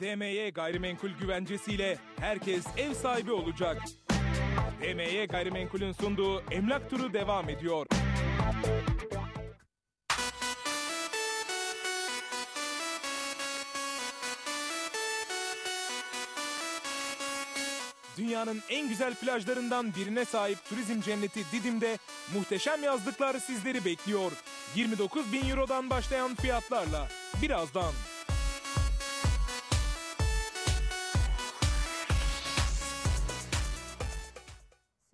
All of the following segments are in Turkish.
DMY Gayrimenkul güvencesiyle herkes ev sahibi olacak. DMY Gayrimenkul'ün sunduğu emlak turu devam ediyor. Dünyanın en güzel plajlarından birine sahip turizm cenneti Didim'de muhteşem yazlıklar sizleri bekliyor. 29 bin Euro'dan başlayan fiyatlarla. Birazdan.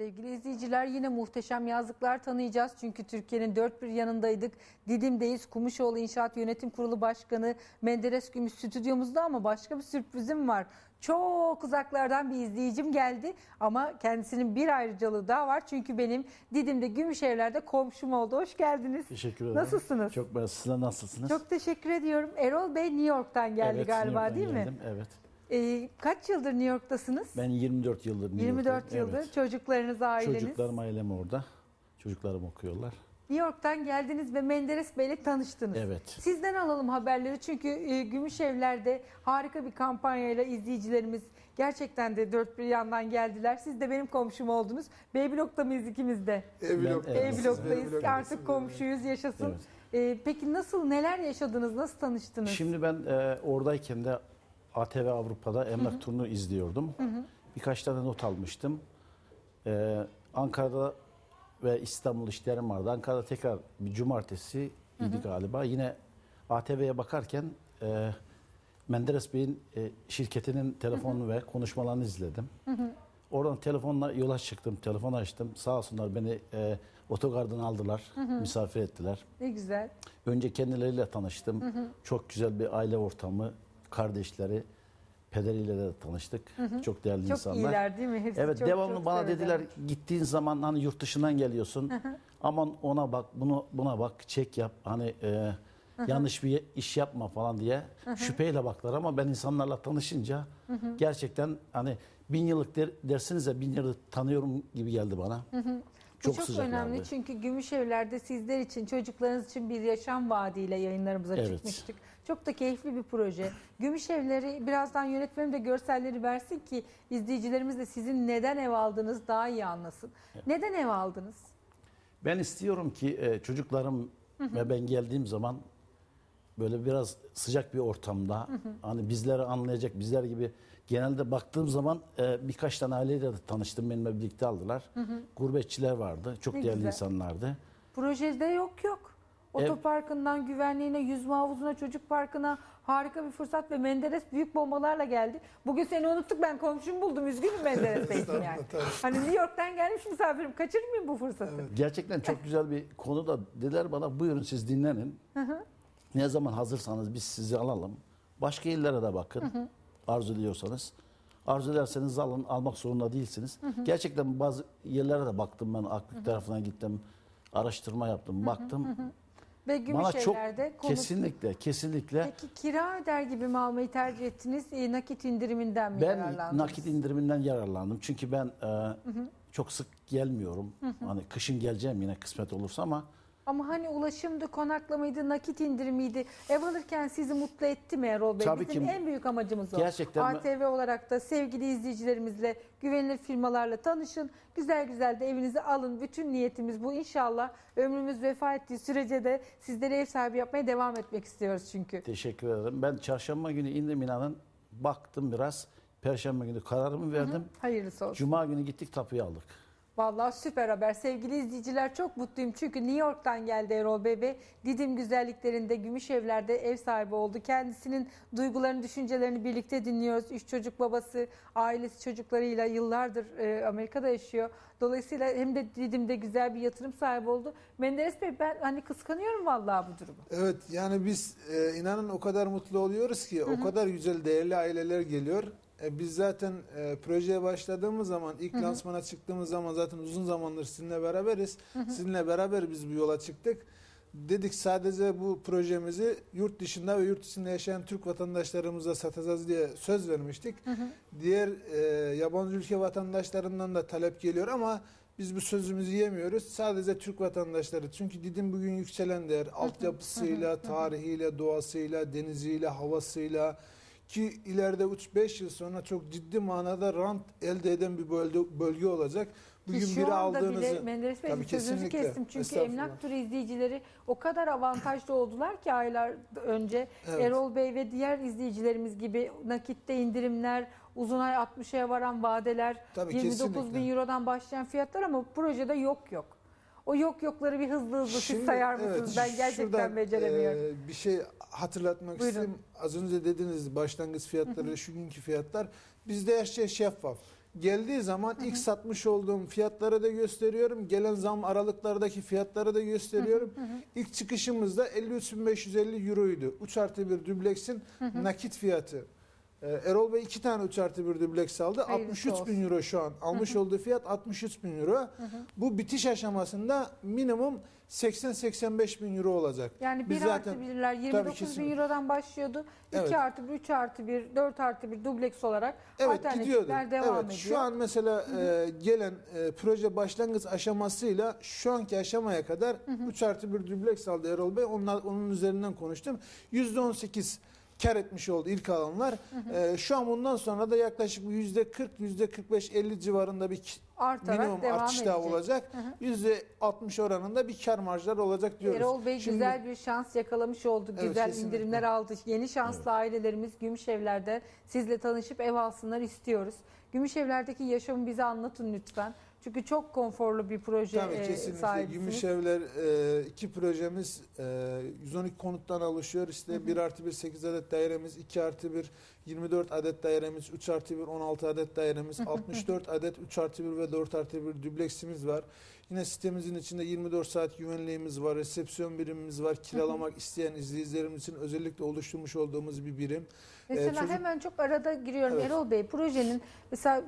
Sevgili izleyiciler yine muhteşem yazlıklar tanıyacağız. Çünkü Türkiye'nin dört bir yanındaydık. Didim'deyiz. Kumuşoğlu İnşaat Yönetim Kurulu Başkanı Menderes Gümüş stüdyomuzda ama başka bir sürprizim var. Çok uzaklardan bir izleyicim geldi ama kendisinin bir ayrıcalığı daha var. Çünkü benim Didim'de Gümüşevler'de komşum oldu. Hoş geldiniz. Teşekkür ederim. Nasılsınız? Çok mersi. Sizler nasılsınız? Çok teşekkür ediyorum. Erol Bey New York'tan geldi Evet, galiba New York'tan değil geldim. mi? Evet. Ee, kaç yıldır New York'tasınız? Ben 24 yıldır New 24 York'tayım. yıldır. Evet. Çocuklarınız, aileniz. Çocuklarım, ailem orada. Çocuklarım okuyorlar. New York'tan geldiniz ve Menderes Bey'le tanıştınız. Evet. Sizden alalım haberleri çünkü e, Gümüşevler'de harika bir kampanyayla izleyicilerimiz gerçekten de dört bir yandan geldiler. Siz de benim komşum oldunuz. B blokta mıyız ikimiz de? Ben- blok. evet. E bloktayız. B blok. Artık komşuyuz yaşasın. E, peki nasıl neler yaşadınız? Nasıl tanıştınız? Şimdi ben e, oradayken de ATV Avrupa'da emlak turunu izliyordum. Birkaç tane not almıştım. E, Ankara'da ve İstanbul işlerim vardı. Ankara'da tekrar bir cumartesi idi galiba. Yine ATV'ye bakarken e, Menderes Bey'in e, şirketinin telefonunu ve konuşmalarını izledim. Oradan telefonla yola çıktım, telefon açtım. Sağ olsunlar beni e, otogardan aldılar, misafir ettiler. Ne güzel. Önce kendileriyle tanıştım. Çok güzel bir aile ortamı, kardeşleri, pederiyle de tanıştık. Çok değerli Çok insanlar. iyiler değil mi? Hepsi Evet çok, devamlı çok bana seveler. dediler gittiğin zaman hani yurt dışından geliyorsun. Aman ona bak, bunu buna bak, çek yap. Hani e, yanlış bir iş yapma falan diye şüpheyle baktılar ama ben insanlarla tanışınca gerçekten hani bin yıllık der, dersiniz ya bin yıllık tanıyorum gibi geldi bana. Bu Çok, çok sıcaklardı. önemli çünkü Gümüşevler'de sizler için, çocuklarınız için bir yaşam vaadiyle yayınlarımıza Evet. çıkmıştık. Çok da keyifli bir proje. Gümüşevleri birazdan yönetmenim de görselleri versin ki izleyicilerimiz de sizin neden ev aldığınız daha iyi anlasın. Neden ev aldınız? Ben istiyorum ki e, çocuklarım ve ben geldiğim zaman böyle biraz sıcak bir ortamda hani bizleri anlayacak bizler gibi genelde baktığım zaman e, birkaç tane aileyle de tanıştım benimle birlikte aldılar. Gurbetçiler vardı. Çok Ne değerli güzel. insanlardı. Projede yok yok. Otoparkından güvenliğine, yüzme havuzuna, çocuk parkına harika bir fırsat ve Menderes büyük bombalarla geldi. Bugün seni unuttuk ben komşum buldum. Üzgünüm Menderes Bey için yani. Hani New York'tan gelmiş misafirim. Kaçırmayayım bu fırsatı. Gerçekten çok güzel bir konu da dediler bana buyurun siz dinlenin. Ne zaman hazırsanız biz sizi alalım. Başka illere de bakın. Arzu ediyorsanız. Arzu ederseniz alın, almak zorunda değilsiniz. Gerçekten bazı yerlere de baktım ben. Akbük tarafına gittim. Araştırma yaptım, baktım. Ve Bana çok konut kesinlikle, kesinlikle Peki kira öder gibi mi almayı tercih ettiniz? E, nakit indiriminden mi ben yararlandınız? nakit indiriminden yararlandım. Çünkü ben e, çok sık gelmiyorum. Hani kışın geleceğim yine kısmet olursa ama Ama hani ulaşımdı, konaklamaydı, nakit indirimiydi. Ev alırken sizi mutlu etti mi Erol Bey? Tabii Bizim ki. en büyük amacımız o. Gerçekten ben- ATV olarak da sevgili izleyicilerimizle, güvenilir firmalarla tanışın. Güzel güzel de evinizi alın. Bütün niyetimiz bu. İnşallah ömrümüz vefa ettiği sürece de sizlere ev sahibi yapmaya devam etmek istiyoruz çünkü. Teşekkür ederim. Ben çarşamba günü indim inanın. Baktım biraz. Perşembe günü kararımı verdim. Hayırlısı olsun. Cuma günü gittik tapuyu aldık. Vallahi süper haber. Sevgili izleyiciler çok mutluyum. Çünkü New York'tan geldi Erol Bey ve Didim güzelliklerinde Gümüşevler'de ev sahibi oldu. Kendisinin duygularını, düşüncelerini birlikte dinliyoruz. Üç çocuk babası, ailesi çocuklarıyla yıllardır e, Amerika'da yaşıyor. Dolayısıyla hem de Didim'de güzel bir yatırım sahibi oldu. Menderes Bey ben hani kıskanıyorum vallahi bu durumu. Evet yani biz e, inanın o kadar mutlu oluyoruz ki o kadar güzel değerli aileler geliyor. E, biz zaten e, projeye başladığımız zaman ilk lansmana çıktığımız zaman zaten uzun zamandır sizinle beraberiz. Sizinle beraber biz bu yola çıktık. Dedik sadece bu projemizi yurt dışında ve yurt içinde yaşayan Türk vatandaşlarımıza satacağız diye söz vermiştik. Diğer e, yabancı ülke vatandaşlarından da talep geliyor ama biz bu sözümüzü yemiyoruz. Sadece Türk vatandaşları. Çünkü Didim bugün yükselen değer. Altyapısıyla, tarihiyle, doğasıyla, deniziyle, havasıyla, ki ileride 3-5 yıl sonra çok ciddi manada rant elde eden bir bölge, bölge olacak. Bugün Ki şu biri anda aldığınızı bile Menderes Bey Tabii sözünüzü kesinlikle. kestim çünkü emlak turu izleyicileri o kadar avantajlı oldular ki aylar önce Evet. Erol Bey ve diğer izleyicilerimiz gibi nakitte indirimler, uzun ay 60'a varan vadeler, Tabii 29 kesinlikle. bin Euro'dan başlayan fiyatlar ama projede yok yok. O yok yokları bir hızlı hızlı siz sayar mısınız? evet, ben gerçekten şuradan, beceremiyorum. e, bir şey hatırlatmak Buyurun. istedim. Az önce dediniz başlangıç fiyatları, şu günkü fiyatlar. Bizde her şey şeffaf. Geldiği zaman ilk satmış olduğum fiyatları da gösteriyorum. Gelen zam aralıklardaki fiyatları da gösteriyorum. İlk çıkışımızda 53.550 euroydu. 3 artı 1 dubleksin nakit fiyatı. Ee, Erol Bey iki tane 3 artı 1 dubleks aldı. Hayırlısı 63 bin olsun. euro şu an. Almış olduğu fiyat 63 bin euro. Bu bitiş aşamasında minimum 80-85 bin euro olacak. Yani Biz 1 artı 1'ler 29 bin. Euro'dan başlıyordu. 2 Evet. artı 1, 3 artı 1, 4 artı 1 dubleks olarak Evet alternatifler devam evet, ediyor. Şu an mesela e, gelen e, proje başlangıç aşamasıyla şu anki aşamaya kadar 3 artı 1 dubleks aldı Erol Bey. Onlar, onun üzerinden konuştum. %18 kar etmiş oldu ilk alanlar. E, şu an bundan sonra da yaklaşık %40, %45-50 civarında bir artarak minimum devam artış edecek. daha olacak. %60 oranında bir kar marjları olacak diyoruz. Erol Bey Şimdi- güzel bir şans yakalamış oldu. Evet, güzel kesinlikle. indirimler aldı. Yeni şanslı ailelerimiz Gümüşevler'de sizle tanışıp ev alsınlar istiyoruz. Gümüşevler'deki yaşamı bize anlatın lütfen. Çünkü çok konforlu bir proje Tabii e, kesinlikle. sahibisiniz. Gümüşevler e, iki projemiz e, 112 konuttan oluşuyor. İşte 1 artı 1 8 adet dairemiz, 2 artı 1 24 adet dairemiz, 3 artı 1 16 adet dairemiz, 64 adet 3 artı 1 ve 4 artı 1 dubleksimiz var. Yine sitemizin içinde 24 saat güvenliğimiz var, resepsiyon birimimiz var. Kiralamak isteyen izleyicilerimiz için özellikle oluşturmuş olduğumuz bir birim. Mesela Ee, çocuk- hemen çok arada giriyorum Evet. Erol Bey. Projenin mesela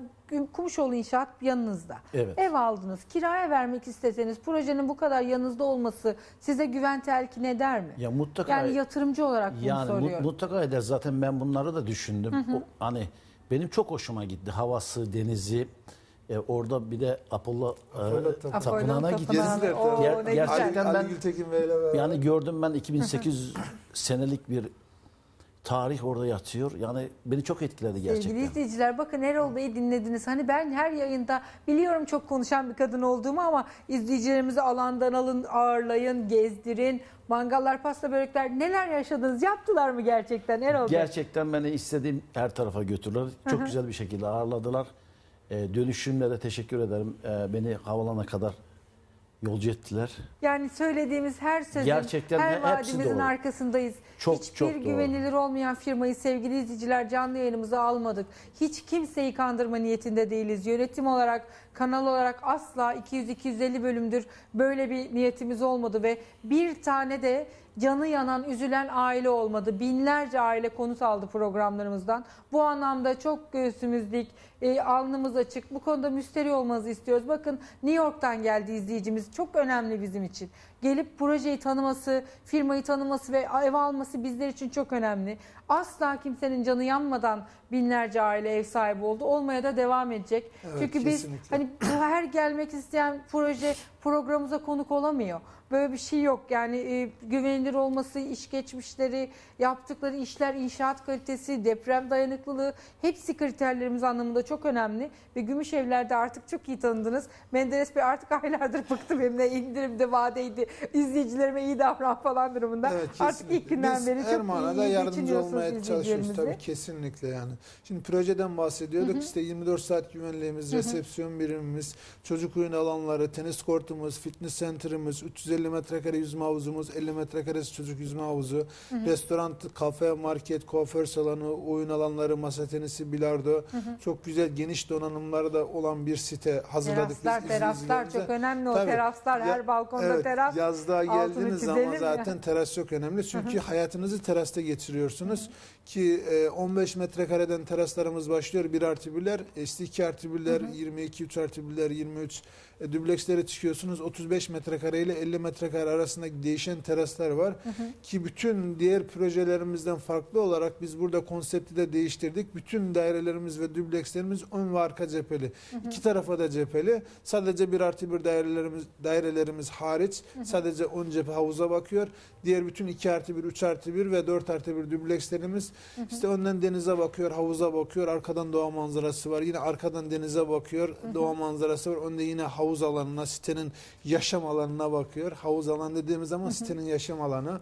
Kumuşoğlu İnşaat yanınızda. Evet. Ev aldınız. Kiraya vermek isteseniz projenin bu kadar yanınızda olması size güven telkin eder mi? Ya mutlaka Yani yatırımcı olarak bunu yani soruyorum. mutlaka eder. Zaten ben bunları da düşündüm. O, hani benim çok hoşuma gitti. Havası, denizi. E, orada bir de Apollo, e, Apollo tapınağı. tapınağına Apollo gittim. tapınağı. Gezdiler Oo, Ger- ne güzel. gerçekten Ali, ben- Ali Gültekin Bey'le beraber. Yani gördüm ben 2800 senelik bir tarih orada yatıyor. Yani beni çok etkiledi gerçekten. Sevgili izleyiciler bakın Erol Bey'i dinlediniz. Hani ben her yayında biliyorum çok konuşan bir kadın olduğumu ama izleyicilerimizi alandan alın, ağırlayın, gezdirin. Mangallar, pasta, börekler neler yaşadınız? Yaptılar mı gerçekten Erol Bey? Gerçekten beni istediğim her tarafa götürdüler. Çok güzel bir şekilde ağırladılar. E, dönüşümle de teşekkür ederim. E, beni havalana kadar yolcu ettiler. Yani söylediğimiz her sözün, Gerçekten her vaadimizin doğru. arkasındayız. Çok, Hiçbir çok doğru. güvenilir olmayan firmayı sevgili izleyiciler canlı yayınımıza almadık. Hiç kimseyi kandırma niyetinde değiliz. Yönetim olarak, kanal olarak asla 200-250 bölümdür böyle bir niyetimiz olmadı ve bir tane de canı yanan, üzülen aile olmadı. Binlerce aile konut aldı programlarımızdan. Bu anlamda çok göğsümüz dik, e, alnımız açık. Bu konuda müsteri olmanızı istiyoruz. Bakın New York'tan geldi izleyicimiz. Çok önemli bizim için. Gelip projeyi tanıması, firmayı tanıması ve ev alması bizler için çok önemli. Asla kimsenin canı yanmadan binlerce aile ev sahibi oldu. Olmaya da devam edecek. Evet, Çünkü biz kesinlikle. hani her gelmek isteyen proje programımıza konuk olamıyor. Böyle bir şey yok. Yani e, güvenilir olması, iş geçmişleri, yaptıkları işler, inşaat kalitesi, deprem dayanıklılığı hepsi kriterlerimiz anlamında çok önemli. Ve Gümüşevler'de artık çok iyi tanıdınız. Menderes Bey artık aylardır bıktı benimle indirimde vadeydi. İzleyicilerime iyi davran falan durumunda. Evet, artık ilk günden Biz beri çok manada iyi yardımcı olmaya çalışıyoruz tabii kesinlikle yani. Şimdi projeden bahsediyorduk. İşte 24 saat güvenliğimiz, resepsiyon birimimiz, çocuk oyun alanları, tenis kortumuz, fitness center'ımız, 350 metrekare yüzme havuzumuz, 50 metrekare çocuk yüzme havuzu, restoran, kafe, market, kuaför salonu, oyun alanları, masa tenisi, bilardo. Çok güzel geniş donanımları da olan bir site hazırladık Teraslar, biz teraslar çok önemli o Tabii. teraslar. Her Ya- balkonda evet, teras. Yazda altını geldiğiniz zaman ya. zaten teras çok önemli. Çünkü hayatınızı terasta geçiriyorsunuz. Ki e, 15 metrekareden teraslarımız başlıyor. 1 artı 1'ler, işte 2 artı 1'ler, 22, 3 artı 1'ler, 23. E, dublekslere çıkıyorsunuz. 35 metrekare ile 50 metrekare arasında değişen teraslar var. Ki bütün diğer projelerimizden farklı olarak biz burada konsepti de değiştirdik. Bütün dairelerimiz ve dublekslerimiz ön ve arka cepheli. İki tarafa da cepheli. Sadece 1 artı 1 dairelerimiz, dairelerimiz hariç Sadece 10 cephe havuza bakıyor. Diğer bütün 2 artı 1, 3 artı 1 ve 4 artı 1 düblekslerimiz işte önden denize bakıyor, havuza bakıyor. Arkadan doğa manzarası var. Yine arkadan denize bakıyor. Doğa manzarası var. Önde yine havuz alanına, sitenin yaşam alanına bakıyor. Havuz alanı dediğimiz zaman sitenin yaşam alanı.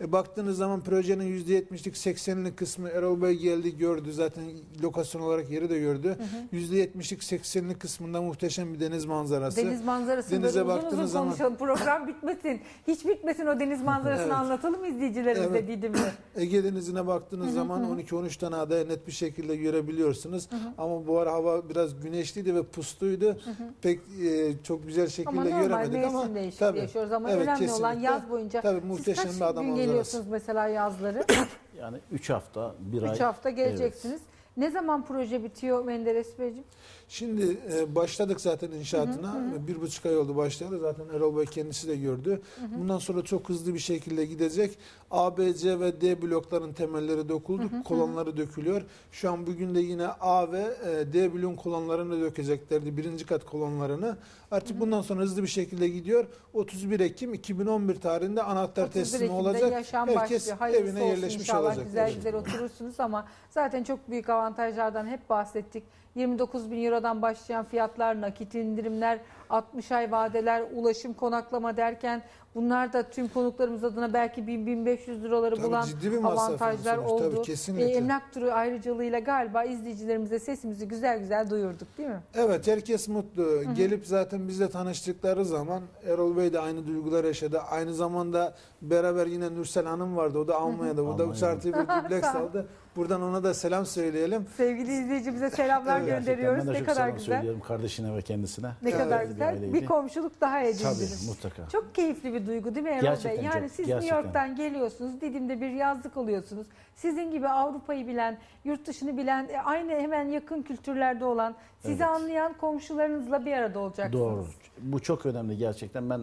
E, baktığınız zaman projenin %70'lik 80'lik kısmı Erol Bey geldi gördü. Zaten lokasyon olarak yeri de gördü. %70'lik 80'lik kısmında muhteşem bir deniz manzarası. Deniz manzarasını Denize uzun baktığınız uzun zaman- konuşalım. Program bitmesin. Hiç bitmesin o deniz manzarasını Evet. anlatalım izleyicilerimize Evet. Didim'de? Ege Denizi'ne baktığınız zaman 12-13 tane adaya net bir şekilde görebiliyorsunuz. Ama bu ara hava biraz güneşliydi ve pusluydu. Pek e, çok güzel şekilde Ama normal göremedik ama tabii, yaşıyoruz ama evet, önemli olan kesinlikle. yaz boyunca. Tabii Siz muhteşem kaç bir gün geliyorsunuz mesela yazları? Yani 3 hafta, 1 ay. 3 hafta geleceksiniz. Ne zaman proje bitiyor Menderes Beyciğim? Şimdi e, başladık zaten inşaatına. Bir buçuk ay oldu başlayalı. Zaten Erol Bey kendisi de gördü. Bundan sonra çok hızlı bir şekilde gidecek. A, B, C ve D blokların temelleri döküldü. Kolonları dökülüyor. Şu an bugün de yine A ve e, D blokun kolonlarını dökeceklerdi. Birinci kat kolonlarını. Artık bundan sonra hızlı bir şekilde gidiyor. 31 Ekim 2011 tarihinde anahtar 31 teslimi Ekim'de olacak. Herkes evine yerleşmiş inşallah. olacak. Güzel güzel oturursunuz ama zaten çok büyük avantajlardan hep bahsettik. 29 bin Euro'dan başlayan fiyatlar, nakit indirimler, 60 ay vadeler, ulaşım, konaklama derken bunlar da tüm konuklarımız adına belki 1000-1500 liraları Tabii bulan ciddi bir masraf avantajlar oldu. Tabii, kesinlikle. E, emlak turu ayrıcalığıyla galiba izleyicilerimize sesimizi güzel güzel duyurduk değil mi? Evet herkes mutlu. Gelip zaten bizle tanıştıkları zaman Erol Bey de aynı duygular yaşadı. Aynı zamanda beraber yine Nursel Hanım vardı. O da Almanya'da. O da Almanya'da. 3 artı bir dubleks aldı. Buradan ona da selam söyleyelim. Sevgili izleyicimize selamlar Evet, gönderiyoruz. Ben de Ne çok kadar selam güzel. söylüyorum kardeşine ve kendisine. Ne Evet. kadar Bir güzel. aileydi. Bir komşuluk daha Tabii edindiniz. mutlaka. Çok keyifli bir duygu değil mi Erol Gerçekten Bey? Yani çok, siz gerçekten. New York'tan geliyorsunuz, Didim'de bir yazlık oluyorsunuz. Sizin gibi Avrupa'yı bilen, yurt dışını bilen, e, aynı hemen yakın kültürlerde olan, sizi Evet. anlayan komşularınızla bir arada olacaksınız. Doğru. Bu çok önemli gerçekten. Ben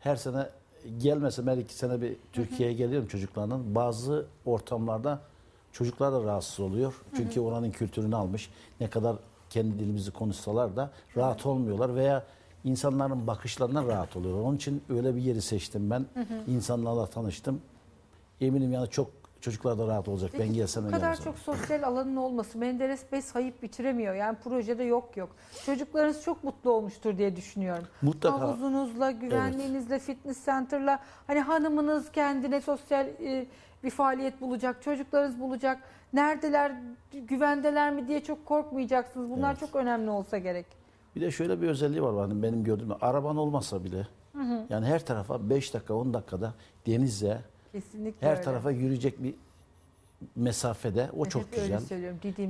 her sene gelmesem her iki sene bir Türkiye'ye geliyorum çocuklarla. Bazı ortamlarda çocuklar da rahatsız oluyor. Çünkü oranın kültürünü almış. Ne kadar kendi dilimizi konuşsalar da rahat olmuyorlar veya insanların bakışlarından rahat oluyor. Onun için öyle bir yeri seçtim ben. İnsanlarla tanıştım. Eminim yani çok çocuklar da rahat olacak. ben gelsem Bu kadar çok sosyal alanın olması Menderes Bey sayıp bitiremiyor. Yani projede yok yok. Çocuklarınız çok mutlu olmuştur diye düşünüyorum. Mutlaka. Havuzunuzla, güvenliğinizle, fitness center'la hani hanımınız kendine sosyal e, bir faaliyet bulacak, çocuklarınız bulacak. Neredeler, güvendeler mi diye çok korkmayacaksınız. Bunlar Evet. çok önemli olsa gerek. Bir de şöyle bir özelliği var hani benim gördüğüm. Araban olmasa bile yani her tarafa 5 dakika 10 dakikada denize Kesinlikle her öyle. tarafa yürüyecek bir mesafede. O Hep çok güzel.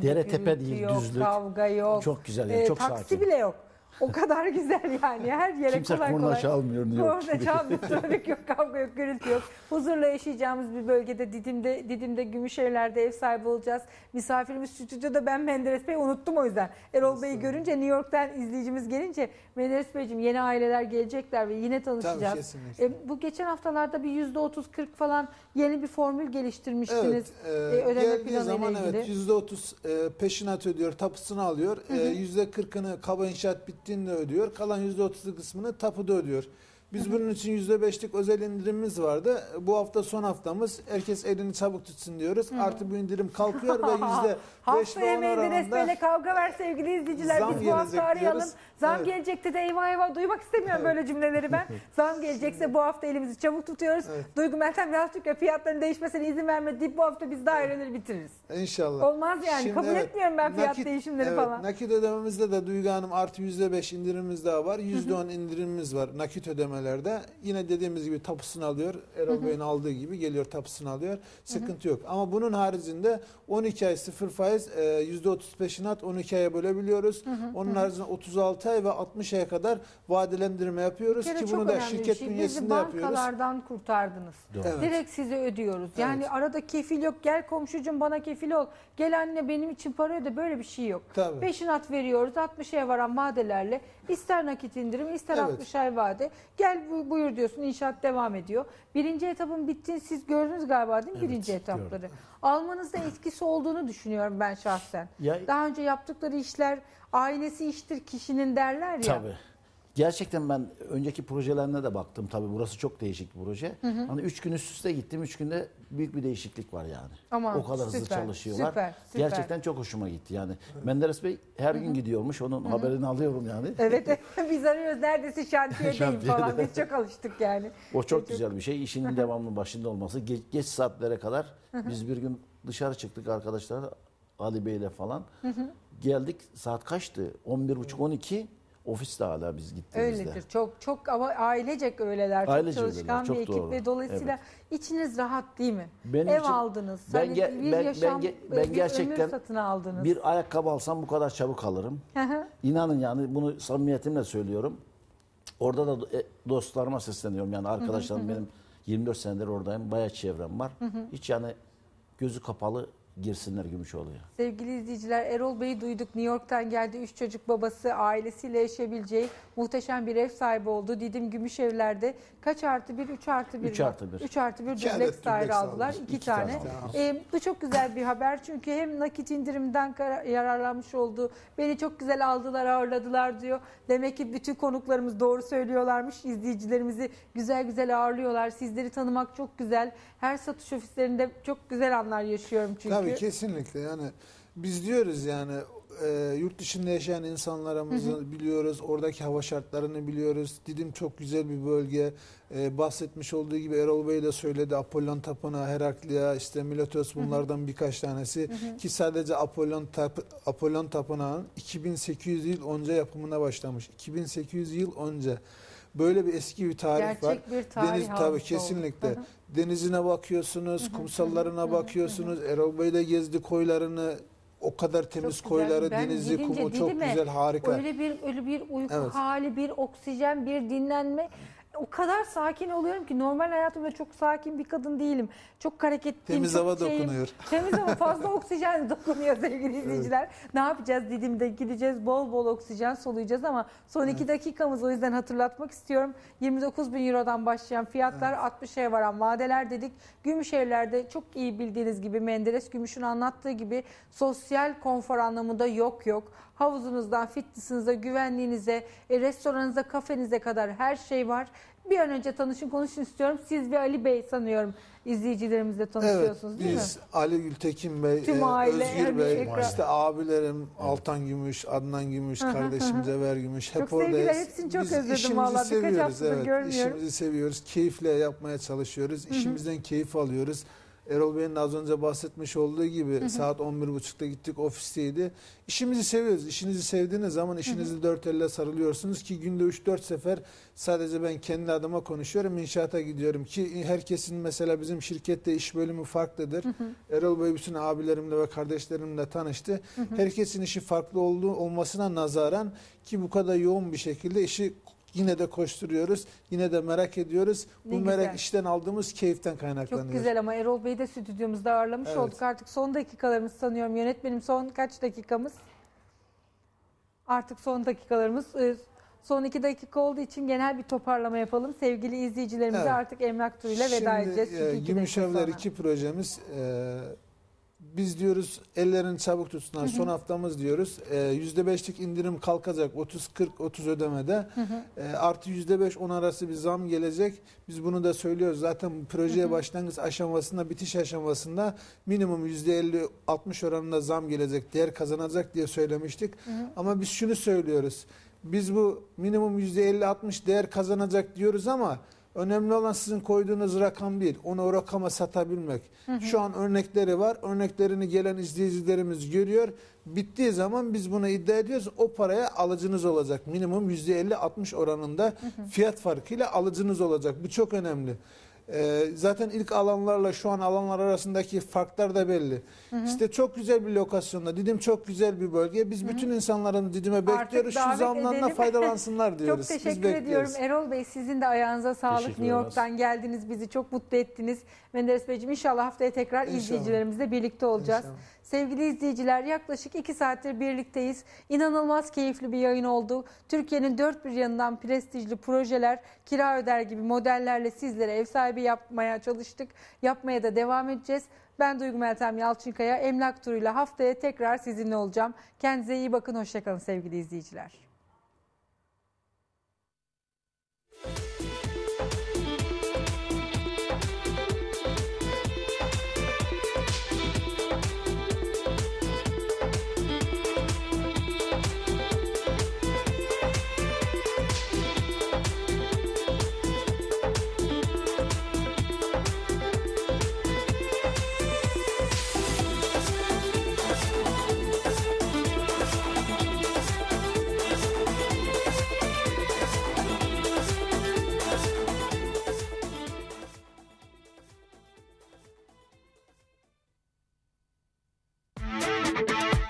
Dere tepe değil, yok, düzlük. kavga yok. Çok güzel yani, Ee, çok taksi sakin. bile yok. O kadar güzel yani. Her yere Kimse kolay kolay. çalmıyor New York Korna çalmıyor, trafik yok, kavga yok, gürültü yok. Huzurla yaşayacağımız bir bölgede Didim'de, Didim'de Gümüşevler'de ev sahibi olacağız. Misafirimiz stüdyoda ben Menderes Bey unuttum o yüzden. Erol Bey'i görünce New York'tan izleyicimiz gelince Menderes Beyciğim yeni aileler gelecekler ve yine tanışacağız. Tabii. E, bu geçen haftalarda bir %30-40 falan yeni bir formül geliştirmiştiniz. Evet, e, e, ödeme planı zaman ile evet ilgili. yüzde otuz e, peşinat ödüyor, tapusunu alıyor. E, Yüzde kırkını kaba inşaat bittiğinde ödüyor. Kalan yüzde otuzu kısmını tapuda ödüyor. Biz bunun için yüzde beşlik özel indirimimiz vardı. Bu hafta son haftamız. Herkes elini çabuk tutsun diyoruz. Artı bu indirim kalkıyor ve yüzde beş ve on oranında resmeyle kavga var sevgili izleyiciler. Zam Biz bu hafta gelecek arayalım. diyoruz. Zam Evet. gelecekti de eyvah eyvah duymak istemiyorum böyle cümleleri ben. Zam gelecekse bu hafta elimizi çabuk tutuyoruz. Evet. Duygu Meltem Yalçın'a fiyatların değişmesine izin vermedi deyip bu hafta biz daireleri bitiririz. İnşallah. Olmaz yani. Kabul etmiyorum ben fiyat değişimleri evet, falan. Nakit ödememizde de Duygu Hanım artı yüzde beş indirimimiz daha var. Yüzde on indirimimiz var nakit ödemelerde. Yine dediğimiz gibi tapusunu alıyor. Erol Bey'in aldığı gibi geliyor tapusunu alıyor. Sıkıntı yok. Ama bunun haricinde 12 ay sıfır faiz e, yüzde otuz peşinat 12 aya bölebiliyoruz. Onun haricinde 36 ay ve 60 aya kadar vadelendirme yapıyoruz ki bunu da bir şirket şey. Bizi bünyesinde yapıyoruz. bankalardan kurtardınız. Doğru. Evet. Direkt size ödüyoruz. Yani Evet. arada kefil yok. Gel komşucum bana kefil ol. Gel anne benim için para öde. Böyle bir şey yok. Tabii. Peşinat veriyoruz 60 aya varan vadelerle. İster nakit indirim ister Evet. 60 ay vade. Gel bu- buyur diyorsun inşaat devam ediyor. Birinci etapın bittiğini siz gördünüz galiba değil mi Evet, birinci etapları? Almanızda etkisi olduğunu düşünüyorum ben şahsen. Ya- Daha önce yaptıkları işler ailesi iştir kişinin derler ya. Tabii. Gerçekten ben önceki projelerine de baktım tabii burası çok değişik bir proje. Hani üç gün üst üste gittim. Üç günde büyük bir değişiklik var yani. Aman, o kadar hızlı süper, çalışıyorlar. süper, süper. Gerçekten çok hoşuma gitti yani. Menderes Bey her gün gidiyormuş. Onun haberini alıyorum yani. Evet biz arıyoruz neredesin şantiyedeyim Şantiyede. falan biz çok alıştık yani. O çok güzel bir şey. İşinin devamlı başında olması. Geç, geç saatlere kadar biz bir gün dışarı çıktık arkadaşlar Ali Bey'le falan. Geldik saat kaçtı? 11.30-12 ofiste hala biz gittiğimizde. Öyledir. Çok çok ama ailecek öyleler. Çok Ailece çalışkan öyleler, bir çok ekip doğru. ve dolayısıyla içiniz rahat değil mi? Benim Ev için- aldınız. Ben hani ge- bir ben- ben yaşam, ge- ben bir gerçekten ömür satın aldınız. Bir ayakkabı alsam bu kadar çabuk alırım. İnanın yani bunu samimiyetimle söylüyorum. Orada da e, dostlarıma sesleniyorum yani arkadaşlarım benim 24 senedir oradayım. Bayağı çevrem var. Hiç yani gözü kapalı girsinler Gümüşoğlu'ya. Sevgili izleyiciler Erol Bey'i duyduk. New York'tan geldi. Üç çocuk babası ailesiyle yaşayabileceği muhteşem bir ev sahibi oldu. Didim Gümüşevler'de kaç artı bir? Üç artı bir. Üç artı bir. Üç artı bir adet daire aldılar. İki, İki tane. tane. Ee, bu çok güzel bir haber. Çünkü hem nakit indirimden yararlanmış oldu. Beni çok güzel aldılar ağırladılar diyor. Demek ki bütün konuklarımız doğru söylüyorlarmış. İzleyicilerimizi güzel güzel ağırlıyorlar. Sizleri tanımak çok güzel. Her satış ofislerinde çok güzel anlar yaşıyorum çünkü. Tabii kesinlikle yani biz diyoruz yani e, yurt dışında yaşayan insanlarımızı biliyoruz. Oradaki hava şartlarını biliyoruz. Didim çok güzel bir bölge. E, bahsetmiş olduğu gibi Erol Bey de söyledi. Apollon Tapınağı, Heraklia, işte Miletos bunlardan birkaç tanesi. Ki sadece Apollon, Tap Apollon Tapınağı'nın 2800 yıl önce yapımına başlamış. 2800 yıl önce. Böyle bir eski bir tarih Gerçek var. bir tarih Deniz tabii kesinlikle. Hı hı. Denizine bakıyorsunuz, kumsallarına bakıyorsunuz. Erol Bey de gezdi koylarını. O kadar temiz Çok güzel. koyları, Ben denizi, gidince kumu çok Didim'e güzel, harika. Öyle bir öyle bir uyku Evet. hali, bir oksijen, bir dinlenme. O kadar sakin oluyorum ki normal hayatımda çok sakin bir kadın değilim. Çok hareketliyim. Temiz çok hava şeyim. dokunuyor. Temiz hava fazla oksijen dokunuyor sevgili izleyiciler. Ne yapacağız Didim'de gideceğiz bol bol oksijen soluyacağız ama son iki dakikamız o yüzden hatırlatmak istiyorum. 29 bin Euro'dan başlayan fiyatlar 60'a varan vadeler dedik. Gümüşevler'de çok iyi bildiğiniz gibi Menderes Gümüş'ün anlattığı gibi sosyal konfor anlamında yok yok. Havuzunuzdan fitnessinize, güvenliğinize, e, restoranınıza, kafenize kadar her şey var. Bir an önce tanışın konuşun istiyorum. Siz ve Ali Bey sanıyorum izleyicilerimizle Evet, tanışıyorsunuz değil mi? biz Ali Gültekin Bey, Tüm e, aile, Özgür Bey, ekran- işte abilerim Altan Gümüş, Adnan Gümüş, kardeşim Zever Gümüş hep Çok sevgiler, oradayız. hepsini çok Biz özledim işimizi vallahi. Birkaç seviyoruz, haftadır evet. görmüyorum. İşimizi seviyoruz, keyifle yapmaya çalışıyoruz. İşimizden keyif alıyoruz. Erol Bey'in az önce bahsetmiş olduğu gibi saat 11.30'da gittik ofisteydi. İşimizi seviyoruz. İşinizi sevdiğiniz zaman işinizi dört elle sarılıyorsunuz ki günde 3-4 sefer sadece ben kendi adıma konuşuyorum. İnşaata gidiyorum ki herkesin mesela bizim şirkette iş bölümü farklıdır. Erol Bey bütün abilerimle ve kardeşlerimle tanıştı. Herkesin işi farklı olduğu olmasına nazaran ki bu kadar yoğun bir şekilde işi yine de koşturuyoruz. Yine de merak ediyoruz. Ne bu merak güzel. işten aldığımız keyiften kaynaklanıyor. Çok güzel ama Erol Bey'i de stüdyomuzda ağırlamış Evet. olduk. Artık son dakikalarımız sanıyorum. Yönetmenim son kaç dakikamız? Artık son dakikalarımız. Ee, Son iki dakika olduğu için genel bir toparlama yapalım. Sevgili izleyicilerimize Evet. artık emlak turuyla veda Şimdi, edeceğiz. e, iki dakika Gümüşevler sonra. 2 projemiz e, biz diyoruz ellerini çabuk tutsunlar. Son haftamız diyoruz. E, %5'lik indirim kalkacak 30 40 30 ödemede. E, artı %5 10 arası bir zam gelecek. Biz bunu da söylüyoruz. Zaten projeye başlangıç aşamasında, bitiş aşamasında minimum %50 60 oranında zam gelecek, değer kazanacak diye söylemiştik. Ama biz şunu söylüyoruz. Biz bu minimum %50-60 değer kazanacak diyoruz ama önemli olan sizin koyduğunuz rakam değil. Onu o rakama satabilmek. Şu an örnekleri var. Örneklerini gelen izleyicilerimiz görüyor. Bittiği zaman biz bunu iddia ediyoruz. O paraya alıcınız olacak. Minimum %50-60 oranında fiyat farkıyla alıcınız olacak. Bu çok önemli. Ee, zaten ilk alanlarla şu an alanlar arasındaki farklar da belli. İşte çok güzel bir lokasyonda. Didim çok güzel bir bölge. Biz bütün insanların Didim'e bekliyoruz. Şu edelim. faydalansınlar diyoruz. Çok Biz teşekkür bekliyoruz. ediyorum. Erol Bey sizin de ayağınıza sağlık. New. York'tan geldiniz. Bizi çok mutlu ettiniz. Menderes Beyciğim inşallah haftaya tekrar İnşallah. izleyicilerimizle birlikte olacağız. İnşallah. Sevgili izleyiciler yaklaşık iki saattir birlikteyiz. İnanılmaz keyifli bir yayın oldu. Türkiye'nin dört bir yanından prestijli projeler, kira öder gibi modellerle sizlere ev sahibi yapmaya çalıştık. Yapmaya da devam edeceğiz. Ben Duygu Meltem Yalçınkaya. Emlak turuyla haftaya tekrar sizinle olacağım. Kendinize iyi bakın. Hoşçakalın sevgili izleyiciler.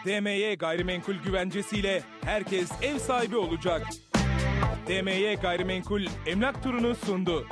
DMY Gayrimenkul güvencesiyle herkes ev sahibi olacak. DMY Gayrimenkul emlak turunu sundu.